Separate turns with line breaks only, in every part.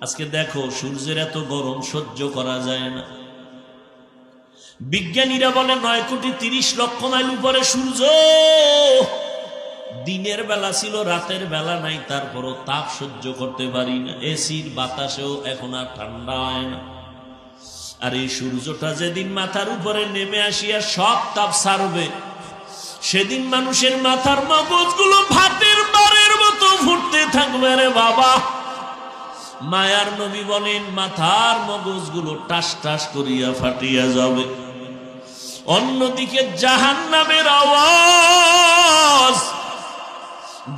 আজকে দেখো সূর্যের এত গরম, সহ্য করা যায় না। বিজ্ঞানীরা বলে নয় কোটি তিরিশ লক্ষ মাইল উপরে সূর্য। দিনের বেলা ছিল, রাতের বেলা নাই, তারপরও তাপ সহ্য করতে পারি না। এসির বাতাসেও এখন আর ঠান্ডা হয় না। আর এই সূর্যটা যেদিন মাথার উপরে নেমে আসিয়া সব তাপ সারবে, সেদিন মানুষের মাথার মগজগুলো ভাতের বারের মতো ফুটতে থাকবে। রে বাবা! মায়ার নবী বলেন, মাথার মগজগুলো টাস টাস করিয়া ফাটিয়া যাবে। অন্যদিকে জাহান নামের আওয়াজ।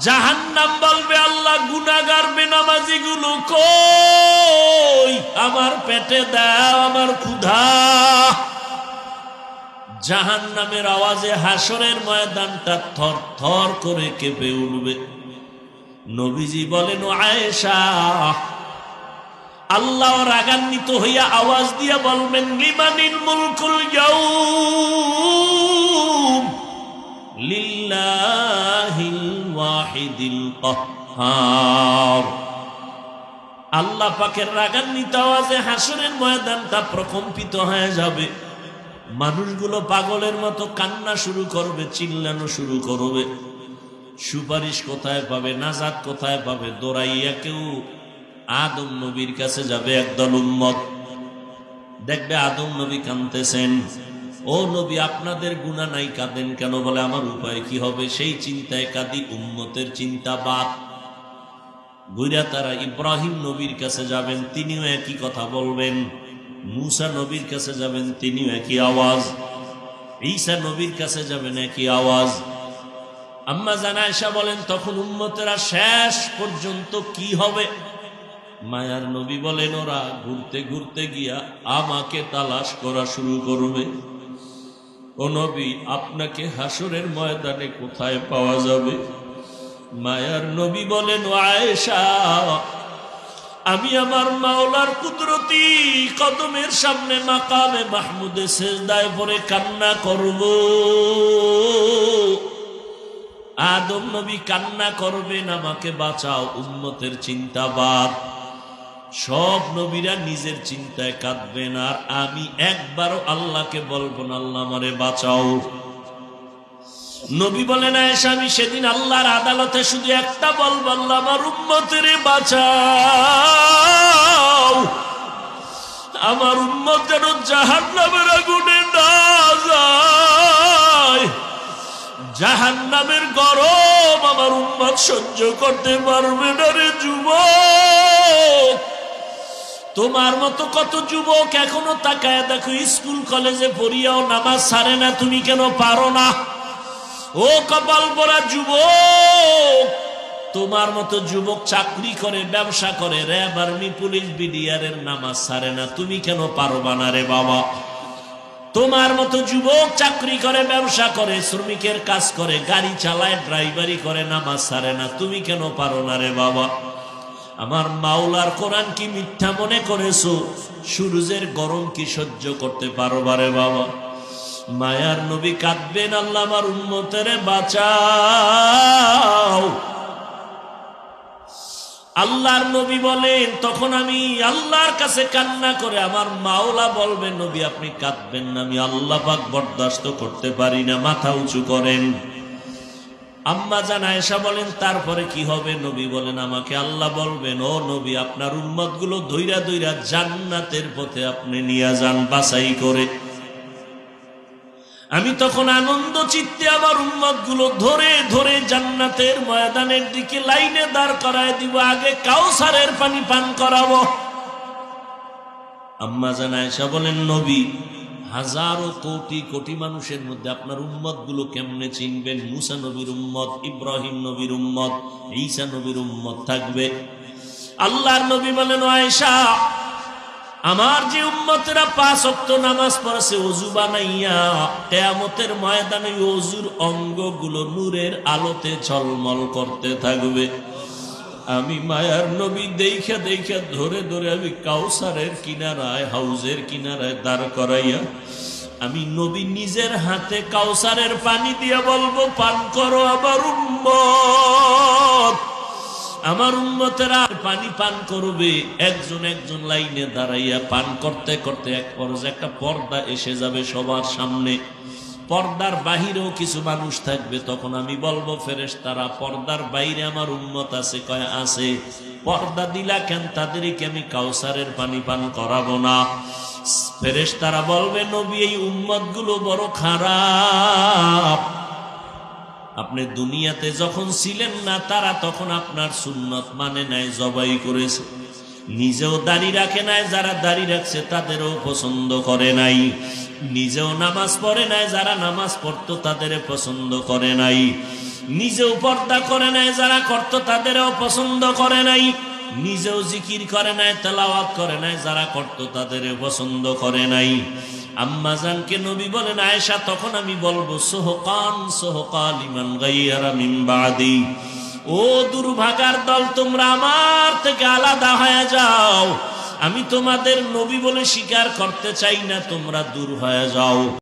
জাহান্নাম বলবে, আল্লাহ গুনাগার বেনামাজি গুলো কই? আমার পেটে দাও, আমার ক্ষুধা। জাহান নামের আওয়াজে হাসরের ময়দানটা থর থর করে কেঁপে উঠবে। নবীজি বলেন আয়েশা আল্লাহ রাগান্বিত হইয়া আওয়াজ দিয়া বলবেন লিমানিল মুলকুল ইয়াউম? লিল্লাহিল ওয়াহিদিল কাহ্হার। আল্লাহ পাকের রাগান্বিত আওয়াজে হাসরের ময়দানটা প্রকম্পিত হয়ে যাবে। মানুষগুলো পাগলের মতো কান্না শুরু করবে, চিল্লানো শুরু করবে। সুপারিশ কোথায় পাবে নাজাদ কোথায় পাবে দৌড়াইয়া কেউ আদম নবীর কাছে যাবে একদল উম্মত। দেখবে আদম নবী কানতেছেন ও নবী, আপনাদের গুণা নাই, কাঁদেন কেন? বলে, আমার উপায় কি হবে? সেই চিন্তায় কাঁদি, উম্মতের চিন্তা বাদ। গুইরা তারা ইব্রাহিম নবীর কাছে যাবেন, তিনিও একই কথা বলবেন। মুসা নবীর কাছে যাবেন, তিনিও একই আওয়াজ। ঈসা নবীর কাছে যাবেন, একই আওয়াজ। আম্মা জানায়সা বলেন, তখন উম্মতেরা শেষ পর্যন্ত কি হবে? মায়ার নবী বলেন, ওরা ঘুরতে ঘুরতে গিয়া আমাকে তালাশ করা শুরু করবে। ও নবী, আপনাকে হাসরের ময়দানে কোথায় পাওয়া যাবে? মায়ার নবী বলেন, আয়েশা, আমি আমার মাওলার কুদরতি কদমের সামনে মাকামে মাহমুদে শেষদায় পরে কান্না করব। আদম নবী, কান্না করবেন, আমাকে বাঁচাও উন্মতের চিন্তাবাদ সব নবীরা নিজের চিন্তায় কাঁদবেন আর আমি একবারও আল্লাহকে বলব না, আল্লাহ আমারে বাঁচাও। নবী বলেন, আয়েশা, আমি সেদিন আল্লাহর আদালতে শুধু একটা বলব, আল্লাহ আমার উম্মতের বাঁচাও। আমার উম্মত যেন জাহান নামের আগুনে না যায়। জাহান নামের গরম আমার উম্মত সহ্য করতে পারবে না রে যুবক। তোমার মতো কত যুবক এখনও তাকায় দেখো, স্কুল, কলেজে পড়িয়াও নামাজ সারে না, তুমি কেন পারো না? ও কপাল পরা যুবক, তোমার মতো যুবক চাকরি করে, ব্যবসা করে, র্যাব আর্মি, পুলিশ বিডিআরের নামাজ সারে না, তুমি কেন পারবা না রে বাবা? তোমার মতো যুবক চাকরি করে, ব্যবসা করে, শ্রমিকের কাজ করে, গাড়ি চালায়, ড্রাইভারি করে, নামাজ সারে না, তুমি কেন পারো না রে বাবা? আমার মাওলার কোরআন কি মিথ্যা মনে করেছ? সূর্যের গরম কি সহ্য করতে পারবা রে বাবা? মায়ার নবী কাঁদবেন, আল্লাহ আমার উন্মতের বাঁচাও। আল্লাহর নবী বলেন, তখন আমি আল্লাহর কাছে কান্না করে আমার মাওলা বলবেন, নবী, আপনি কাঁদবেন না, আমি আল্লাহ পাক বরদাস্ত করতে পারি না, মাথা উঁচু করেন। আম্মা জান আয়েশা বলেন, তারপরে কি হবে? নবী বলেন, আমাকে আল্লাহ বলবেন, ও নবী, আপনার উম্মতগুলো ধৈরা ধৈরা জান্নাতের পথে আপনি নিয়ে যান, বাছাই করে। আমি তখন আনন্দ চিত্তে আমার উম্মতগুলো ধরে ধরে জান্নাতের ময়দানের দিকে লাইনে দাঁড় করায় দিব, আগে কাউসারের পানি পান করাবো। আম্মা জান আয়েশা বলেন, নবী হাজারো কোটি কোটি মানুষের মধ্যে আপনার উম্মতগুলো কেমনে চিনবেন? মুসা নবীর উম্মত, ইব্রাহিম নবীর উম্মত, ঈসা নবীর উম্মত থাকবে। আল্লাহর নবী বলেন, আয়েশা, আমার যে উম্মতেরা পাঁচ অক্ত নামাজ পড়েছে, অজু বানাইয়া কেয়ামতের ময়দানে অজুর অঙ্গগুলো নূরের আলোতে ঝলমল করতে থাকবে। আমি মায়ার নবী দেখে দেখে ধরে ধরে আমি কাউসারের কিনারায়, হাউজের কিনারায় দাঁড় করাইয়া আমি নবী নিজের হাতে কাউসারের পানি দিয়ে বলব, পান করো আবার উম্মত। আমার উন্মতেরা পানি পান করবে, একজন একজন লাইনে দাঁড়াইয়া পান করতে করতে এক একটা পর্দা এসে যাবে সবার সামনে। পর্দার বাহিরেও কিছু মানুষ থাকবে, তখন আমি বলব ফেরেশ তারা পর্দার বাইরে আমার উন্মত আছে, কয় আছে। পর্দা দিলা কেন? তাদেরকে আমি কাউসারের পানি পান করাবো না। ফেরেশ তারা বলবে, নবী, এই উম্মতগুলো বড় খারাপ। আপনি দুনিয়াতে যখন ছিলেন না, তারা তখন আপনার সুন্নত মানে নাই, জবাই করেছে। নিজেও দাড়ি রাখে নাই, যারা দাড়ি রাখছে, তাদেরও পছন্দ করে নাই। নিজেও নামাজ পড়ে নাই, যারা নামাজ পড়তো তাদের পছন্দ করে নাই। নিজেও পর্দা করে নাই, যারা করতো তাদেরও পছন্দ করে নাই। নিজেও জিকির করে নাই, তেলাওয়াত করে নাই, যারা করতো তাদের পছন্দ করে নাই। আম্মাজানকে নবী বলেন, আয়েশা, তখন আমি বলব, সোহকান, সোহকাল ইমান গাইয়ারা মিন বাদি। ও দুর্ভাগার দল, তোমরা আমার থেকে আলাদা হয়ে যাও। আমি তোমাদের নবী বলে স্বীকার করতে চাই না তোমরা দূর হয়ে যাও।